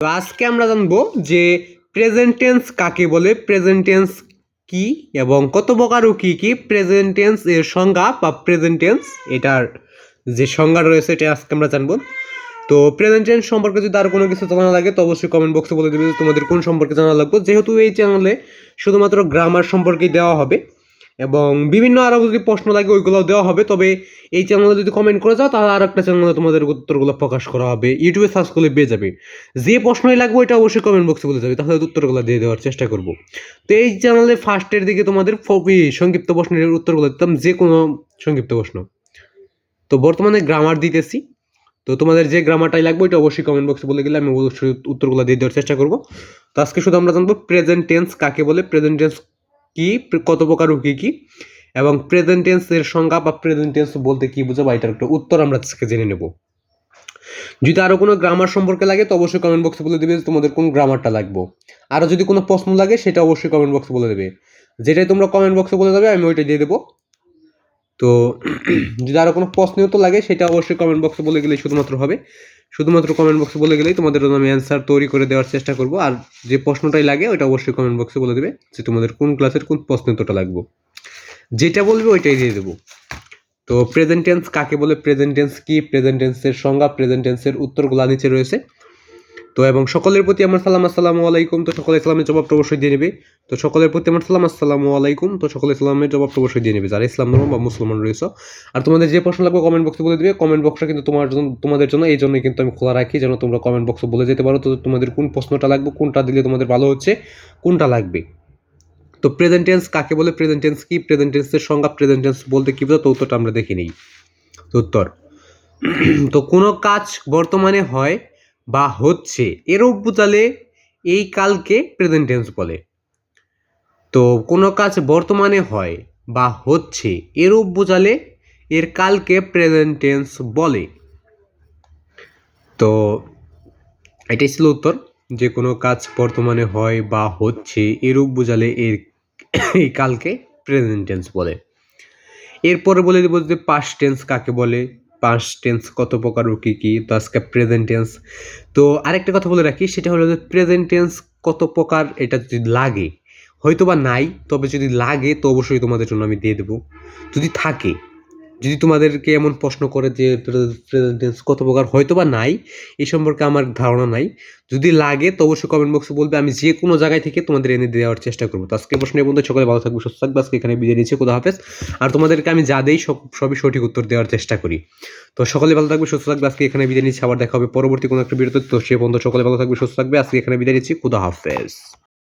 তো আজকে আমরা জানব যে প্রেজেন্ট টেন্স কাকে বলে? প্রেজেন্ট টেন্স কি এবং কত প্রকার ও কি কি প্রেজেন্ট টেন্স এর সংজ্ঞা বা প্রেজেন্ট টেন্স এটার যে সংজ্ঞা রয়েছে এটা আজকে আমরা জানব। তো প্রেজেন্ট টেন্স সম্পর্কে যদি আর কোনো কিছু জানা লাগে তো অবশ্যই কমেন্ট বক্সে বলে দেবে তোমাদের কোন সম্পর্কে জানা লাগবে। যেহেতু এই চ্যানেলে শুধুমাত্র গ্রামার সম্পর্কেই দেওয়া হবে এবং বিভিন্ন আরও যদি প্রশ্ন লাগে, ওইগুলো দেওয়া হবে। তবে এই চ্যানেলে যদি কমেন্ট করে যাও, তাহলে আর একটা চ্যানেলে তোমাদের উত্তরগুলো প্রকাশ করা হবে। ইউটিউবে সার্চ করলে পেয়ে যাবে। যে প্রশ্নই লাগবে, ওইটা অবশ্যই কমেন্ট বক্সে বলে যাবে। তাহলে উত্তরগুলো দিয়ে দেওয়ার চেষ্টা করব। তো এই চ্যানেলে ফার্স্টের দিকে তোমাদের সংক্ষিপ্ত প্রশ্নের উত্তরগুলো দিতাম, যে কোনো সংক্ষিপ্ত প্রশ্ন। তো বর্তমানে গ্রামার দিতেছি। তো তোমাদের যে গ্রামারটাই লাগবে, ওইটা অবশ্যই কমেন্ট বক্সে বলে গেলে আমি অবশ্যই উত্তরগুলো দিয়ে দেওয়ার চেষ্টা করব। তো আজকে শুধু আমরা জানব প্রেজেন্ট টেন্স কাকে বলে। প্রেজেন্ট টেন্স কি? কত প্রকার ও কি? কি এবং প্রেজেন্ট টেন্স এর সংজ্ঞা বা প্রেজেন্ট টেন্স বলতে কি বোঝো বা এটার একটা উত্তর আমরা আজকে জেনে নেব। যদি আরও কোনো গ্রামার সম্পর্কে লাগে, তো অবশ্যই কমেন্ট বক্সে বলে দেবে তোমাদের কোন গ্রামারটা লাগবে। আরও যদি কোনো প্রশ্ন লাগে, সেটা অবশ্যই কমেন্ট বক্সে বলে দেবে। যেটাই তোমরা কমেন্ট বক্সে বলে দেবে, আমি ওইটা দিয়ে দেবো। তো, যদি আরও কোনো প্রশ্ন তো লাগে, সেটা অবশ্যই কমেন্ট বক্সে বলে গেলেই শুধুমাত্র হবে। শুধুমাত্র কমেন্ট বক্সে বলে গেলেই তোমাদের জন্য আমি অ্যান্সার তৈরি করে দেওয়ার চেষ্টা করব। আর যে প্রশ্নটাই লাগে, ওইটা অবশ্যই কমেন্ট বক্সে বলে দেবে যে তোমাদের কোন ক্লাসের কোন প্রশ্ন তোটা লাগবে। যেটা বলবে ওইটাই দিয়ে দেবো। তো প্রেজেন্টেন্স কাকে বলে? প্রেজেন্টেন্স কি? প্রেজেন্টেন্সের সংজ্ঞা প্রেজেন্টেন্সের উত্তরগুলো নিচে রয়েছে। তো এবং সকলের প্রতি আমার সালাম, আসসালামু আলাইকুম। তো সকলে ইসলামের জবাব অবশ্যই দিয়ে নেবে। তো সকলের প্রতি আমার সালাম, আসসালামু আলাইকুম। তো সকলে ইসলামের জবাব অবশ্যই দিয়ে নেবে। যারা ইসলাম ধর্ম বা মুসলমান রয়েছে। আর তোমাদের যে প্রশ্ন লাগবে কমেন্ট বক্সে বলে দিবে। কমেন্ট বক্সটা কিন্তু তোমার জন্য, তোমাদের জন্য, এই জন্যই কিন্তু আমি খোলা রাখি, যেন তোমরা কমেন্ট বক্সে বলে যেতে পারো। তো তোমাদের কোন প্রশ্নটা লাগবে, কোনটা দিলে তোমাদের ভালো হচ্ছে, কোনটা লাগবে? তো প্রেজেন্টেন্স কাকে বলে? প্রেজেন্টেন্স কি? প্রেজেন্টেন্সের সংজ্ঞা প্রেজেন্টেন্স বলতে কী বোঝো তো উত্তরটা আমরা দেখে নিই। উত্তর। তো কোনো কাজ বর্তমানে হয় বা হচ্ছে এরূপ বোঝালে এই কালকে প্রেজেন্ট টেন্স বলে। তো কোনো কাজ বর্তমানে হয় বা হচ্ছে এরূপ বোঝালে এর কালকে প্রেজেন্ট টেন্স বলে। তো এটাই ছিল উত্তর যে কোনো কাজ বর্তমানে হয় বা হচ্ছে এরূপ বোঝালে এর এই কালকে প্রেজেন্ট টেন্স বলে। এরপরে বলে দেবো যে পাস্ট টেন্স কাকে বলে? পাস্ট টেন্স কত প্রকার ও কী কী? তো আজকে প্রেজেন্ট টেন্স তো আরেকটা কথা বলে রাখি, সেটা হলো যে প্রেজেন্ট টেন্স কত প্রকার এটা যদি লাগে হয়তো বা নাই, তবে যদি লাগে তো অবশ্যই তোমাদের জন্য আমি দিয়ে দেবো। যদি থাকে যদি তোমাদেরকে এমন প্রশ্ন করে যে প্রেজেন্ট কত প্রকার হয়তো বা নাই এই সম্পর্কে আমার ধারণা নাই। যদি লাগে তো অবশ্যই কমেন্ট বক্সে বলবে, আমি যে কোনো জায়গায় থেকে তোমাদের এনে দেওয়ার চেষ্টা করব। তো আজকে প্রশ্নের বন্ধু সকলে ভালো থাকবে, সুস্থ থাকবে। আজকে এখানে বিদায় নিচ্ছে কোথা হাফেজ। আর তোমাদেরকে আমি যা দেই সব, সবই সঠিক উত্তর দেওয়ার চেষ্টা করি। তো সকলে ভালো থাকবে, সুস্থ থাকবে। আজকে এখানে বিদায় নিচ্ছি, আবার দেখা হবে পরবর্তী কোনো একটা বিরতি তো সে বন্ধু সকলে ভালো থাকবে, সুস্থ থাকবে। আজকে এখানে বিদায় নিচ্ছি, খুদা হাফেজ।